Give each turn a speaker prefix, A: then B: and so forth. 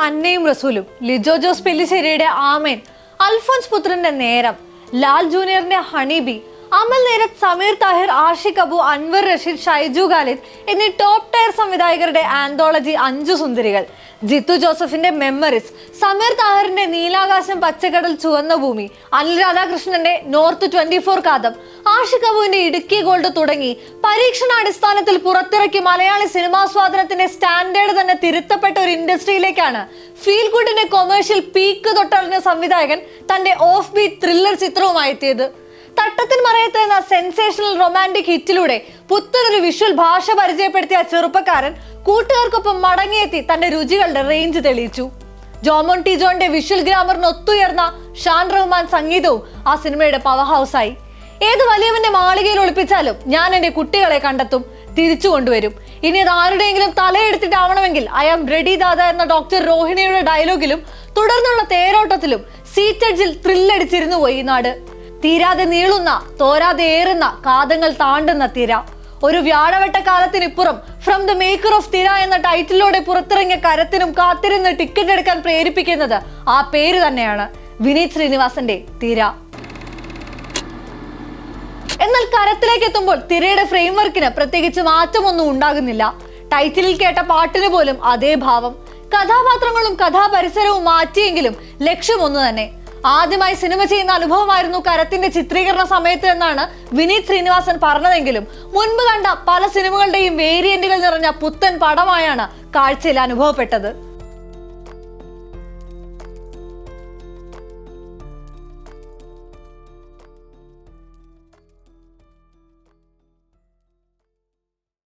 A: അന്നയും റസൂലും ലിജോ ജോസ് പെല്ലിശ്ശേരിയുടെ ആമേൻ അൽഫോൻസ് പുത്രന്റെ നേരം ലാൽ ജൂനിയറിന്റെ ഹണിബി അമൽ നേരത് സമീർ താഹിർ ആഷിഖ് അബു അൻവർ റഷീദ് ഷൈജു ഖാലിദ് എന്നീ ടോപ്പ് ടയർ സംവിധായകരുടെ ആന്തോളജി അഞ്ചു സുന്ദരികൾ. ജിത്തു ജോസഫിന്റെ മെമ്മറീസ് സമീർ താഹിറിന്റെ നീലാകാശം പച്ചക്കടൽ ചുവന്ന ഭൂമി അനിൽ രാധാകൃഷ്ണന്റെ നോർത്ത് ട്വന്റി ഫോർ കാതം അബുവിന്റെ ഇടുക്കി ഗോൾഡ് തുടങ്ങി. പരീക്ഷണാടിസ്ഥാനത്തിൽ പുറത്തിറക്കി മലയാളി സിനിമാസ്വാദനത്തിന്റെ സ്റ്റാൻഡേർഡ് തന്നെ തിരുത്തപ്പെട്ട ഒരു ഇൻഡസ്ട്രിയിലേക്കാണ്. ഫീൽ ഗുഡിന്റെ കൊമേഴ്ഷ്യൽ പീക്ക് തൊട്ടറിഞ്ഞ സംവിധായകൻ തന്റെ ഓഫ് ബീറ്റ് ത്രില്ലർ ചിത്രവുമായി എത്തിയത് തട്ടത്തിൽ മറയത്ത് എന്ന സെൻസേഷണൽ റൊമാന്റിക് ഹിറ്റിലൂടെ പുത്തനൊരു വിഷ്വൽ ഭാഷ പരിചയപ്പെടുത്തിയ ചെറുപ്പക്കാരൻ കൂട്ടുകാർക്കൊപ്പം മടങ്ങിയെത്തി തന്റെ രുചികളുടെ റേഞ്ച് തെളിയിച്ചു. ജോമോൺ ടി ജോന്റെ വിഷ്വൽ ഗ്രാമറിന് ഒത്തുയർന്ന ഷാൻ റഹ്മാൻ സംഗീതവും ആ സിനിമയുടെ പവർ ഹൗസായി ഏത് വലിയവന്റെ മാളികയിൽ ഒളിപ്പിച്ചാലും ഞാൻ എന്റെ കുട്ടികളെ കണ്ടെത്തും തിരിച്ചു കൊണ്ടുവരും. ഇനി അത് ആരുടെയെങ്കിലും തലയെടുത്തിട്ടാവണമെങ്കിൽ ഐ ആം റെഡി ദാദ എന്ന ഡോക്ടർ രോഹിണിയുടെ ഡയലോഗിലും തുടർന്നുള്ള തേരോട്ടത്തിലും സീറ്റഡ്ജിൽ ത്രില്ലടിച്ചിരുന്നു പോയി നാട്. തീരാതെ നീളുന്ന തോരാതെ ഏറുന്ന കാതങ്ങൾ താണ്ടുന്ന തിര. ഒരു വ്യാഴവട്ട കാലത്തിനിപ്പുറം from the maker of Thira എന്ന ടൈറ്റിലൂടെ പുറത്തിറങ്ങിയ കരത്തിനും കാത്തിരുന്ന് ടിക്കറ്റ് എടുക്കാൻ പ്രേരിപ്പിക്കുന്നത് ആ പേര് തന്നെയാണ് വിനീത് ശ്രീനിവാസന്റെ തിര. എന്നാൽ കരത്തിലേക്ക് എത്തുമ്പോൾ തിരയുടെ ഫ്രെയിംവർക്കിന് പ്രത്യേകിച്ച് മാറ്റമൊന്നും ഉണ്ടാകുന്നില്ല. ടൈറ്റിലിൽ കേട്ട പാട്ടിന് പോലും അതേ ഭാവം. കഥാപാത്രങ്ങളും കഥാപരിസരവും മാറ്റിയെങ്കിലും ലക്ഷ്യം ഒന്ന് തന്നെ. ആദ്യമായി സിനിമ ചെയ്യുന്ന അനുഭവമായിരുന്നു കരത്തിന്റെ ചിത്രീകരണ സമയത്ത് എന്നാണ് വിനീത് ശ്രീനിവാസൻ പറഞ്ഞതെങ്കിലും മുൻപ് കണ്ട പല സിനിമകളുടെയും വേരിയന്റുകൾ നിറഞ്ഞ പുത്തൻ പടമായാണ് കാഴ്ചയിൽ അനുഭവപ്പെട്ടത്.